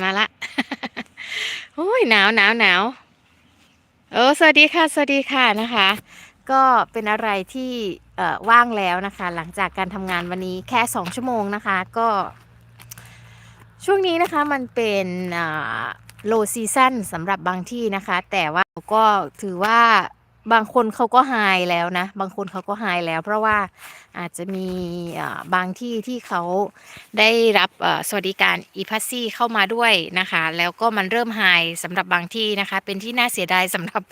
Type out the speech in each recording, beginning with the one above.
มาละโอ้ยหนาวหนาวหนาวเออสวัสดีค่ะ สวัสดีค่ะนะคะ ก็เป็นอะไรที่เอ่อว่างแล้วนะคะ หลังจากการทำงานวันนี้แค่2ชั่วโมงนะคะ ก็ ช่วงนี้นะคะมันเป็นโลซีซันสำหรับบางที่นะคะ แต่ว่าก็ถือว่า บางคนเขาก็ไฮแล้วนะ บางคนเขาก็ไฮแล้ว เพราะว่าอาจจะมีบางที่ที่เขาได้รับสวัสดิการอีพัซซี่เข้ามาด้วยนะคะ แล้วก็มันเริ่มไฮสำหรับบางที่นะคะ เป็นที่น่าเสียดายสำหรับ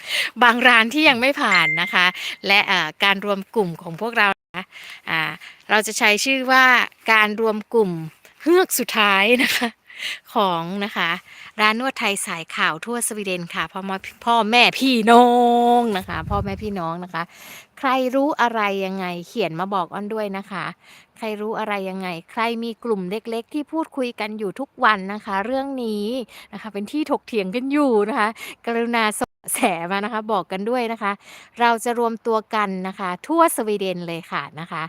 บางร้านที่ยังไม่ผ่านนะคะ และการรวมกลุ่มของพวกเรานะะอ่าเราจะใช้ชื่อว่าการรวมกลุ่มเฮือกสุดท้ายนะคะ ของนะคะ ร้านนวดไทยสายข่าวทั่วสวีเดนค่ะพ่อมาพ่อแม่พี่น้องนะคะ พ่อแม่พี่น้องนะคะ ใครรู้อะไรยังไงเขียนมาบอกอ้อนด้วยนะคะ ใครรู้อะไรยังไง ใครมีกลุ่มเล็ก ๆ ที่พูดคุยกันอยู่ทุกวันนะคะ เรื่องนี้นะคะ เป็นที่ถกเถียงกันอยู่นะคะ กรุณาสแสมานะคะบอกกันด้วยนะคะ เราจะรวมตัวกันนะคะ ทั่วสวีเดนเลยค่ะนะคะ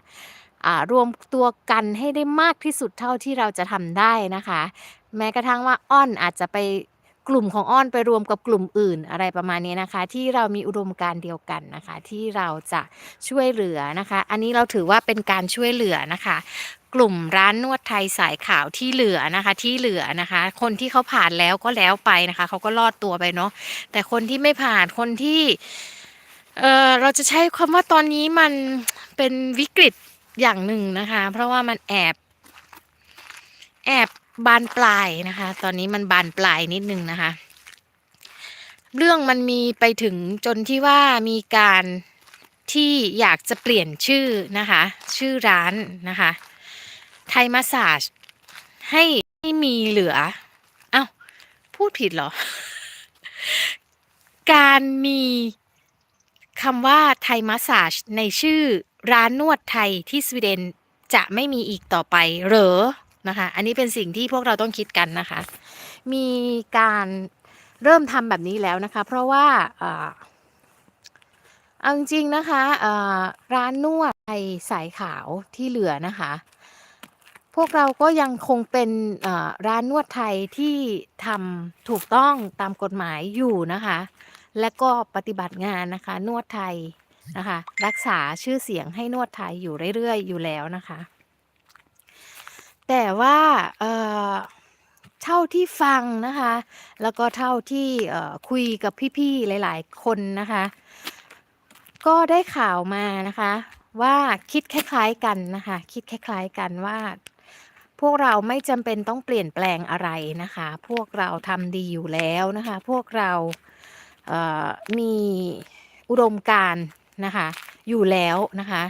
อ่ารวมตัวกันให้ได้มากที่สุดเท่าที่เราจะทำได้นะคะ แม้กระทั่งว่าอ้อนอาจจะไปกลุ่มของอ้อนไปรวมกับกลุ่มอื่นอะไรประมาณนี้นะคะ ที่เรามีอุดมการณ์เดียวกันนะคะ ที่เราจะช่วยเหลือนะคะ อันนี้เราถือว่าเป็นการช่วยเหลือนะคะ กลุ่มร้านนวดไทยสายขาวที่เหลือนะคะที่เหลือนะคะ คนที่เขาผ่านแล้วก็แล้วไปนะคะเขาก็รอดตัวไปเนาะแต่คนที่ไม่ผ่านคนที่เออเราจะใช้คำว่าตอนนี้มันเป็นวิกฤตอย่างหนึ่งนะคะ เพราะว่ามันแอบแอบ บานปลายนะคะ ตอนนี้มันบานปลายนิดนึงนะคะ เรื่องมันมีไปถึงจนที่ว่ามีการที่อยากจะเปลี่ยนชื่อนะคะ ชื่อร้านนะคะ ไทยมาสาจให้ไม่มีเหลือ เอ้า พูดผิดเหรอ การมีคำว่าไทยมาสาจในชื่อร้านนวดไทยที่สวีเดนจะไม่มีอีกต่อไป เหรอ นะคะ อันนี้เป็นสิ่งที่พวกเราต้องคิดกันนะคะ มีการเริ่มทำแบบนี้แล้วนะคะ เพราะว่าเอาจริงๆนะคะร้านนวดไทยสายขาวที่เหลือนะคะ พวกเราก็ยังคงเป็นร้านนวดไทยที่ทำถูกต้องตามกฎหมายอยู่นะคะ และก็ปฏิบัติงานนะคะ นวดไทยนะคะ รักษาชื่อเสียงให้นวดไทยอยู่เรื่อยๆ อยู่แล้วนะคะ แต่ว่า เอ่อ เท่าที่ฟังนะคะ แล้วก็เท่าที่ เอ่อ คุยกับพี่ ๆ หลาย ๆ คนนะคะ ก็ได้ข่าวมานะคะว่า คิดคล้าย ๆ กันนะคะ คิดคล้าย ๆ กันว่า พวกเราไม่จำเป็นต้องเปลี่ยนแปลงอะไรนะคะ พวกเราทำดีอยู่แล้วนะคะ พวกเรา เอ่อ มีอุดมการณ์ นะคะ อยู่แล้วนะคะ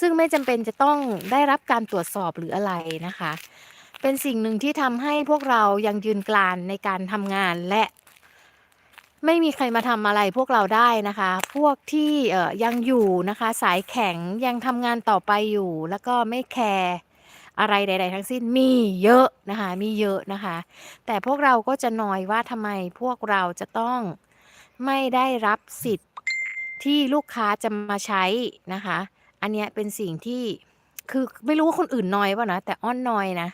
ซึ่งไม่จำเป็นจะต้องได้รับการตรวจสอบหรืออะไรนะคะ เป็นสิ่งหนึ่งที่ทำให้พวกเรายังยืนกรานในการทำงานและ ไม่มีใครมาทำอะไรพวกเราได้นะคะ พวกที่เอ่อยังอยู่นะคะ สายแข็งยังทำงานต่อไปอยู่ แล้วก็ไม่แคร์อะไรใด ๆ ทั้งสิ้นมีเยอะนะคะ มีเยอะนะคะ แต่พวกเราก็จะนอยว่าทำไมพวกเราจะต้องไม่ได้รับสิทธิ์ ที่ลูกค้าจะมาใช้นะคะ อันเนี้ยเป็นสิ่งที่คือไม่รู้ว่าคนอื่นนอยป่ะนะ แต่อ้อนนอยนะ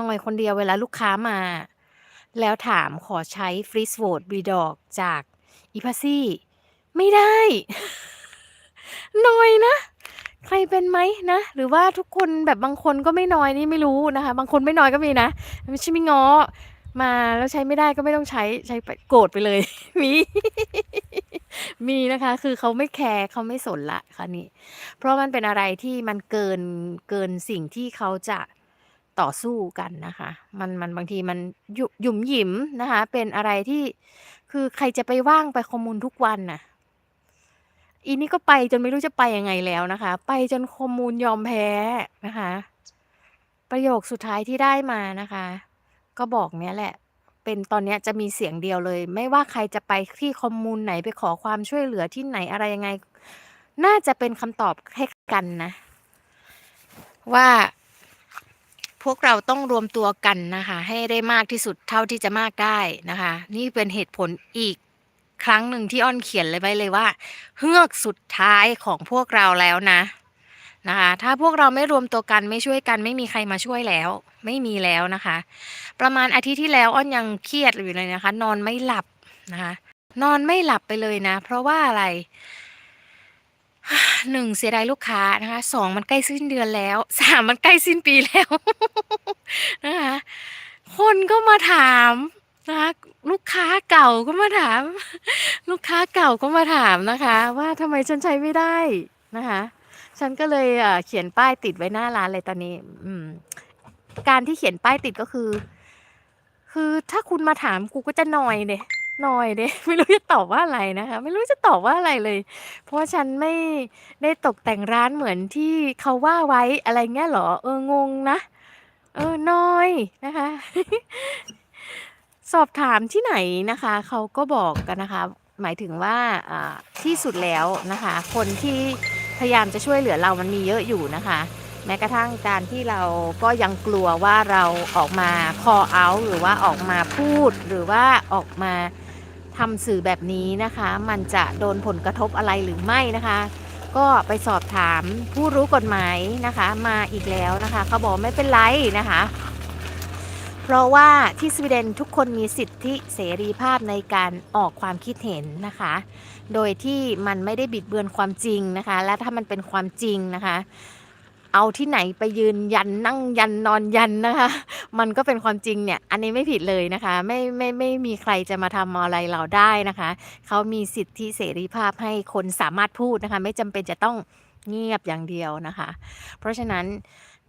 นอยคนเดียวเวลาลูกค้ามา แล้วถามขอใช้ฟรีสโวดบีดอกจากอีพาซี่ไม่ได้ นอยนะ ใครเป็นไหมนะ หรือว่าทุกคนแบบบางคนก็ไม่นอยนี่ไม่รู้นะคะ บางคนไม่นอยก็มีนะ ไม่ใช่ไม่ง้อ มาแล้วใช้ไม่ได้ก็ไม่ต้องใช้ ใช้ไปโกรธไปเลย มี มีนะคะ คือเขาไม่แคร์เขาไม่สนละค่ะนี่เพราะมันเป็นอะไรที่มันเกินเกินสิ่งที่เขาจะต่อสู้กันนะคะ มันมันบางทีมันหยุหยุมหยิมนะคะ เป็นอะไรที่คือใครจะไปว่างไปคอมมูนทุกวันน่ะ อีนี่ก็ไปจนไม่รู้จะไปยังไงแล้วนะคะ ไปจนคอมมูนยอมแพ้นะคะ ประโยคสุดท้ายที่ได้มานะคะ ก็บอกเนี้ยแหละ เป็นตอนเนี้ยจะมีเสียงเดียวเลย ไม่ว่าใครจะไปที่คอมมูนไหน ไปขอความช่วยเหลือที่ไหน อะไรยังไง น่าจะเป็นคำตอบให้กันนะ ว่า พวกเราต้องรวมตัวกันนะคะ ให้ได้มากที่สุดเท่าที่จะมากได้นะคะ นี่เป็นเหตุผลอีกครั้งหนึ่งที่อ้อนเขียนเลยไว้เลยว่า เฮือกสุดท้ายของพวกเราแล้วนะ นะคะ ถ้าพวกเราไม่รวมตัวกันไม่ช่วยกัน ไม่มีใครมาช่วยแล้ว ไม่มีแล้วนะคะ ประมาณอาทิตย์ที่แล้วอ้อนยังเครียดอยู่เลยนะคะ นอนไม่หลับนะคะ นอนไม่หลับไปเลยนะ เพราะว่าอะไรหนึ่งเสียดายลูกค้านะคะสองมันใกล้สิ้นเดือนแล้วสามมันใกล้สิ้นปีแล้วนะคะคนก็มาถามนะคะลูกค้าเก่าก็มาถาม ลูกค้าเก่าก็มาถามนะคะ ว่าทำไมฉันใช้ไม่ได้นะคะ ฉันก็เลยเขียนป้ายติดไว้หน้าร้านเลยตอนนี้ อืม การที่เขียนป้ายติดก็คือ คือถ้าคุณมาถามกูก็จะนอยเดะนอยเดะไม่รู้จะตอบว่าอะไรนะคะ ไม่รู้จะตอบว่าอะไรเลย เพราะว่าฉันไม่ได้ตกแต่งร้านเหมือนที่เขาว่าไว้อะไรเงี้ยเหรอ เอองงนะเออนอยนะคะ สอบถามที่ไหนนะคะเขาก็บอกกันนะคะ หมายถึงว่าที่สุดแล้วนะคะ คนที่ พยายามจะช่วยเหลือเรามันมีเยอะอยู่นะคะ แม้กระทั่งการที่เราก็ยังกลัวว่าเราออกมา call out หรือว่าออกมาพูดหรือว่าออกมาทำสื่อแบบนี้นะคะ มันจะโดนผลกระทบอะไรหรือไม่นะคะ ก็ไปสอบถามผู้รู้กฎหมายนะคะ มาอีกแล้วนะคะเขาบอกไม่เป็นไรนะคะ เพราะว่าที่สวีเดนทุกคนมีสิทธิเสรีภาพในการออกความคิดเห็นนะคะ โดยที่มันไม่ได้บิดเบือนความจริงนะคะ และถ้ามันเป็นความจริงนะคะ เอาที่ไหนไปยืนยันนั่งยันนอนยันนะคะ มันก็เป็นความจริงเนี่ยอันนี้ไม่ผิดเลยนะคะ ไม่ไม่ไม่มีใครจะมาทำอะไรเราได้นะคะเขามีสิทธิเสรีภาพให้คนสามารถพูดนะคะ ไม่จำเป็นจะต้องเงียบอย่างเดียวนะคะ เพราะฉะนั้น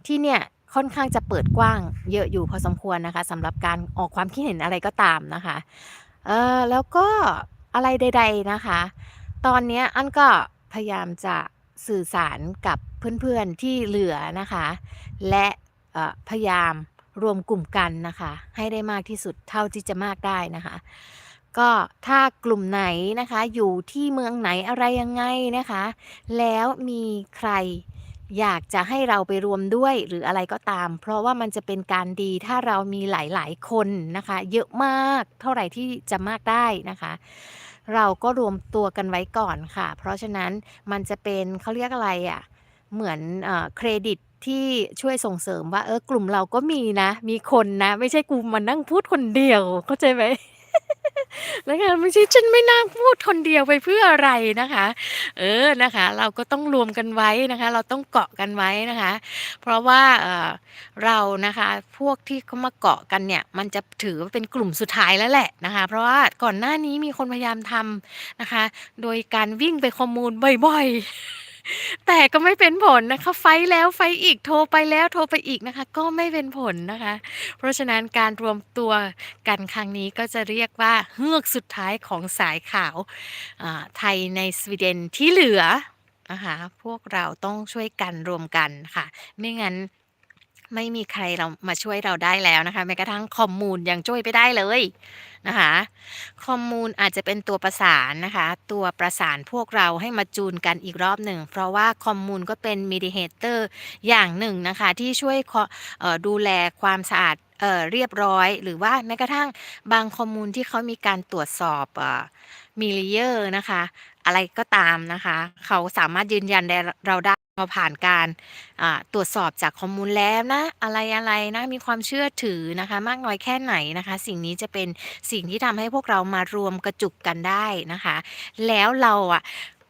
ที่เนี่ย ค่อนข้างจะเปิดกว้างเยอะอยู่พอสมควรนะคะสำหรับการออกความคิดเห็นอะไรก็ตามนะคะ เออแล้วก็อะไรใด ๆนะคะ ตอนเนี้ยอันก็พยายามจะสื่อสารกับเพื่อนๆที่เหลือนะคะ และเอ่อพยายามรวมกลุ่มกันนะคะ ให้ได้มากที่สุดเท่าที่จะมากได้นะคะ ก็ถ้ากลุ่มไหนนะคะ อยู่ที่เมืองไหนอะไรยังไงนะคะ แล้วมีใคร อยากจะให้เราไปรวมด้วย หรืออะไรก็ตาม เพราะว่ามันจะเป็นการดีถ้าเรามีหลาย ๆ คนนะคะ เยอะมากเท่าไหร่ที่จะมากได้นะคะ เราก็รวมตัวกันไว้ก่อนค่ะ เพราะฉะนั้นมันจะเป็นเขาเรียกอะไรอะ่ะเหมือนเออเครดิตที่ช่วยส่งเสริมว่าเออกลุ่มเราก็มีนะ มีคนนะ ไม่ใช่กูมานั่งพูดคนเดียวเข้าใจไหม นะคะไม่ใช่ฉันไม่นั่งพูดคนเดียวไปเพื่ออะไรนะคะ เออนะคะ เราก็ต้องรวมกันไว้นะคะ เราต้องเกาะกันไว้นะคะ เพราะว่าเอ่อเรานะคะพวกที่เขามาเกาะกันเนี่ย มันจะถือว่าเป็นกลุ่มสุดท้ายแล้วแหละนะคะ เพราะว่าก่อนหน้านี้มีคนพยายามทำนะคะ โดยการวิ่งไปข้อมูลบ่อยๆ แต่ก็ไม่เป็นผลนะคะ ไฟต์แล้วไฟต์อีก โทรไปแล้วโทรไปอีกนะคะ ก็ไม่เป็นผลนะคะ เพราะฉะนั้นการรวมตัวกันครั้งนี้ก็จะเรียกว่าเฮือกสุดท้ายของสายขาวอ่าไทยในสวีเดนที่เหลือนะคะ พวกเราต้องช่วยกันรวมกันค่ะ ไม่งั้น ไม่มีใครเรามาช่วยเราได้แล้วนะคะ แม้กระทั่งคอมมูนยังช่วยไม่ได้เลยนะคะ คอมมูนอาจจะเป็นตัวประสานนะคะ ตัวประสานพวกเราให้มาจูนกันอีกรอบหนึ่ง เพราะว่าคอมมูนก็เป็นมีดิเ a เตอร์อย่างหนึ่งนะคะ ที่ช่วยดูแลความสะอาดเออเรียบร้อย หรือว่าแม้กระทั่งบางคอมมูนที่เขามีการตรวจสอบออมิลเลอร์นะคะ อะไรก็ตามนะคะ เขาสามารถยืนยันได้เราได้ พอผ่านการตรวจสอบจากข้อมูลแล้วนะ อะไรอะไรนะมีความเชื่อถือนะคะ มากน้อยแค่ไหนนะคะ สิ่งนี้จะเป็นสิ่งที่ทำให้พวกเรามารวมกระจุกกันได้นะคะ แล้วเราอะ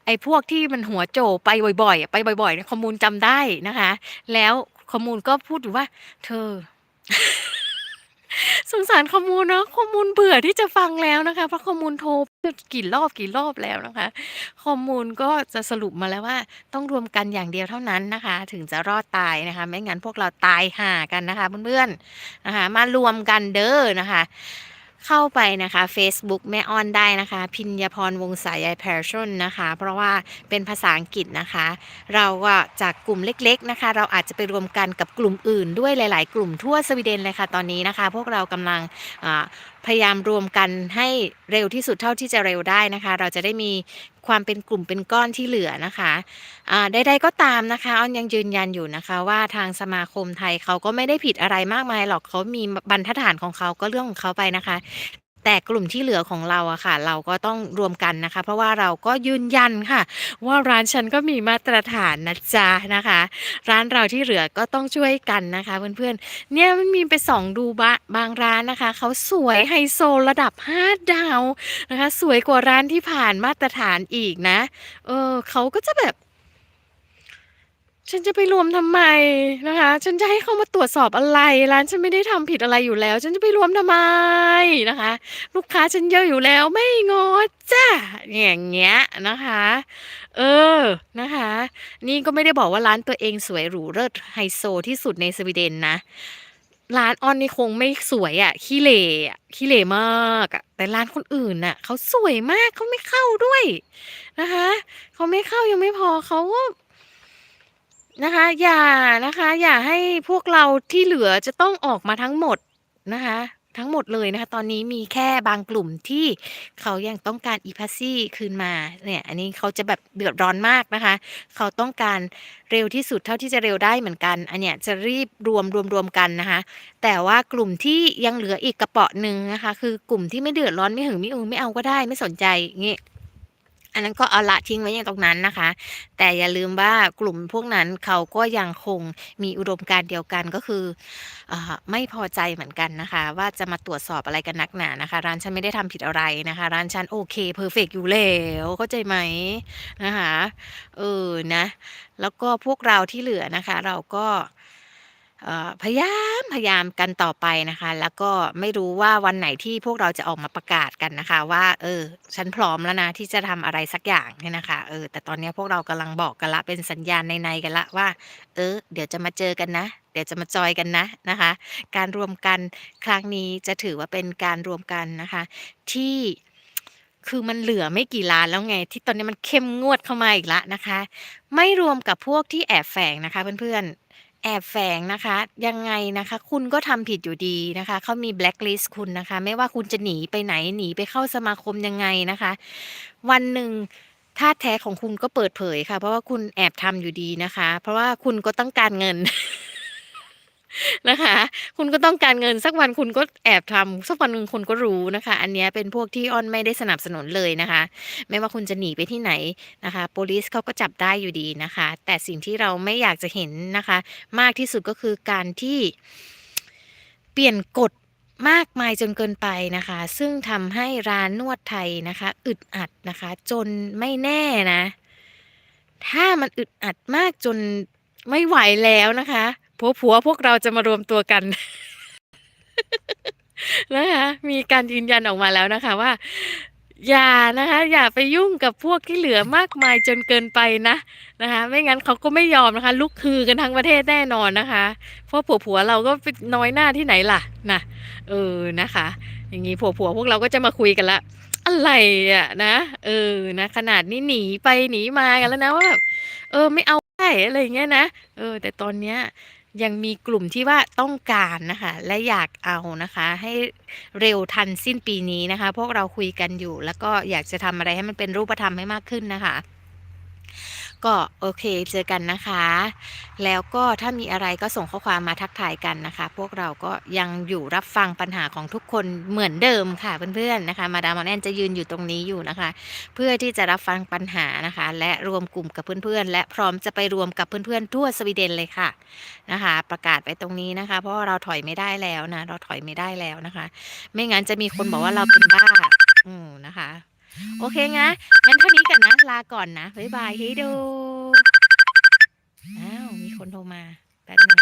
ไอ้พวกที่มันหัวโจไปบ่อยๆ ไปบ่อยๆเนี่ยข้อมูลจำได้นะคะ แล้วข้อมูลก็พูดอยู่ว่า เธอ สงสารข้อมูลเนาะ ข้อมูลเบื่อที่จะฟังแล้วนะคะ เพราะข้อมูลโทรกี่รอบกี่รอบแล้วนะคะ ข้อมูลก็จะสรุปมาแล้วว่า ต้องรวมกันอย่างเดียวเท่านั้นนะคะ ถึงจะรอดตายนะคะ ไม่งั้นพวกเราตายห่ากันนะคะเพื่อนๆนะคะ มารวมกันเด้อนะคะ เข้าไปนะคะ Facebook แม่อ้อนได้นะคะ พิญญาพรวงสายยายแพรชนนะคะ เพราะว่าเป็นภาษาอังกฤษนะคะ เราก็จากกลุ่มเล็กๆนะคะ เราอาจจะไปรวมกันกับกลุ่มอื่นด้วยหลาย ๆ กลุ่มทั่วสวีเดนเลยค่ะตอนนี้นะคะ พวกเรากำลังอ่าพยายามรวมกันให้เร็วที่สุดเท่าที่จะเร็วได้นะคะ เราจะได้มีความเป็นกลุ่มเป็นก้อนที่เหลือนะคะะใดๆก็ตามนะคะอ้อนยังยืนยันอยู่นะคะ ว่าทางสมาคมไทยเขาก็ไม่ได้ผิดอะไรมากมายหรอกเขามีบรรทัดฐานของเขาก็เรื่องของเขาไปนะคะ แต่กลุ่มที่เหลือของเราอะค่ะ เราก็ต้องรวมกันนะคะ เพราะว่าเราก็ยืนยันค่ะ ว่าร้านฉันก็มีมาตรฐานนะจ๊ะนะคะ ร้านเราที่เหลือก็ต้องช่วยกันนะคะเพื่อนๆเนี่ยมันมีไปส่องดูบะบางร้านนะคะเขาสวยไฮโซระดับ5ดาวนะคะ สวยกว่าร้านที่ผ่านมาตรฐานอีกนะ เออเขาก็จะแบบ ฉันจะไปรวมทำไมนะคะ ฉันจะให้เขามาตรวจสอบอะไร ร้านฉันไม่ได้ทำผิดอะไรอยู่แล้ว ฉันจะไปรวมทำไมนะคะ ลูกค้าฉันเยอะอยู่แล้วไม่งอจ้ะอย่างเงี้ยนะคะ เออนะคะ นี่ก็ไม่ได้บอกว่าร้านตัวเองสวยหรูเลิศไฮโซที่สุดในสวีเดนนะร้านออนนี่คงไม่สวยอะขี้เหร่อะขี้เหร่มากอะแต่ร้านคนอื่นน่ะเขาสวยมากเขาไม่เข้าด้วยนะคะเขาไม่เข้ายังไม่พอเขาก็ นะคะ อย่านะคะ อย่าให้พวกเราที่เหลือจะต้องออกมาทั้งหมดนะคะ ทั้งหมดเลยนะคะ ตอนนี้มีแค่บางกลุ่มที่เขายังต้องการ e-passy คืนมาเนี่ยอันนี้เขาจะแบบเดือดร้อนมากนะคะ เขาต้องการเร็วที่สุดเท่าที่จะเร็วได้เหมือนกัน อันเนี้ยจะรีบรวมรวมๆกันนะคะ แต่ว่ากลุ่มที่ยังเหลืออีกกระเปาะหนึ่งนะคะ คือกลุ่มที่ไม่เดือดร้อนไม่หึงไม่อือไม่เอาก็ได้ไม่สนใจงี้ อันนั้นก็เอาละทิ้งไว้อย่างตรงนั้นนะคะ แต่อย่าลืมว่ากลุ่มพวกนั้นเขาก็ยังคงมีอุดมการเดียวกันก็คืออไม่พอใจเหมือนกันนะคะ ว่าจะมาตรวจสอบอะไรกันนักหนานะคะ ร้านฉันไม่ได้ทำผิดอะไรนะคะ ร้านฉันโอเคเพอร์เฟกอยู่แล้วเข้าใจไหมนะคะเออนะ แล้วก็พวกเราที่เหลือนะคะ เราก็ เอ่อ พยายาม พยายามกันต่อไปนะคะ แล้วก็ไม่รู้ว่าวันไหนที่พวกเราจะออกมาประกาศกันนะคะว่า เออ ฉันพร้อมแล้วนะที่จะทำอะไรสักอย่าง เนี่ยนะคะ เออ แต่ตอนเนี้ยพวกเรากำลังบอกกันแล้ว เป็นสัญญาณใน ๆ กันแล้วว่า เออ เดี๋ยวจะมาเจอกันนะ เดี๋ยวจะมาจอยกันนะ นะคะ การรวมกันครั้งนี้จะถือว่าเป็นการรวมกันนะคะ ที่ คือมันเหลือไม่กี่ร้านแล้วไง ที่ตอนนี้มันเข้มงวดเข้ามาอีกแล้วนะคะ ไม่รวมกับพวกที่แอบแฝงนะคะเพื่อน ๆ แอบแฝงนะคะ ยังไงนะคะ คุณก็ทำผิดอยู่ดีนะคะ เขามี blacklist คุณนะคะ ไม่ว่าคุณจะหนีไปไหน หนีไปเข้าสมาคมยังไงนะคะ วันหนึ่งท่าตุแท้ของคุณก็เปิดเผยค่ะ เพราะว่าคุณแอบทำอยู่ดีนะคะ เพราะว่าคุณก็ต้องการเงิน นะคะ คุณก็ต้องการเงินสักวันคุณก็แอบทำสักวันหนึ่งคนก็รู้นะคะ อันเนี้ยเป็นพวกที่อ้อนไม่ได้สนับสนุนเลยนะคะ ไม่ว่าคุณจะหนีไปที่ไหนนะคะ Police เขาก็จับได้อยู่ดีนะคะ แต่สิ่งที่เราไม่อยากจะเห็นนะคะ มากที่สุดก็คือการที่ เปลี่ยนกฎมากมายจนเกินไปนะคะ ซึ่งทำให้ร้านนวดไทยนะคะ อึดอัดนะคะ จนไม่แน่นะ ถ้ามันอึดอัดมากจนไม่ไหวแล้วนะคะ ผัวๆพวกเราจะมารวมตัวกันนะคะมีการยืนยันออกมาแล้วนะคะว่า อย่านะคะ อย่าไปยุ่งกับพวกที่เหลือมากมายจนเกินไปนะนะคะ ไม่งั้นเขาก็ไม่ยอมนะคะ ลุกฮือกันทั้งประเทศแน่นอนนะคะ เพราะผัวๆเราก็ไปน้อยหน้าที่ไหนล่ะนะเออนะคะ อย่างงี้ผัวๆพวกเราก็จะมาคุยกันละอะไรอะนะเออนะ ขนาดนี้หนีไปหนีมากันแล้วนะว่าแบบเออไม่เอาได้อะไรอย่างเงี้ยนะเออ แต่ตอนเนี้ย ยังมีกลุ่มที่ว่าต้องการนะคะ และอยากเอานะคะ ให้เร็วทันสิ้นปีนี้นะคะ พวกเราคุยกันอยู่ แล้วก็อยากจะทำอะไรให้มันเป็นรูปธรรมให้มากขึ้นนะคะ ก็โอเคเจอกันนะคะ แล้วก็ถ้ามีอะไรก็ส่งข้อความมาทักทายกันนะคะ พวกเราก็ยังอยู่รับฟังปัญหาของทุกคนเหมือนเดิมค่ะเพื่อนๆนะคะ มาดามอนแอนจะยืนอยู่ตรงนี้อยู่นะคะ เพื่อที่จะรับฟังปัญหานะคะ และรวมกลุ่มกับเพื่อนๆ และพร้อมจะไปรวมกับเพื่อนๆทั่วสวีเดนเลยค่ะนะคะ ประกาศไปตรงนี้นะคะ เพราะเราถอยไม่ได้แล้วนะ เราถอยไม่ได้แล้วนะคะ ไม่งั้นจะมีคนบอกว่าเราเป็นบ้าอืมนะคะ โอเคงะงั้นเท่านี้กันนะ ลาก่อนนะ บ๊ายบายเฮ้ยโดอ้าว มีคนโทรมาแป๊บนึง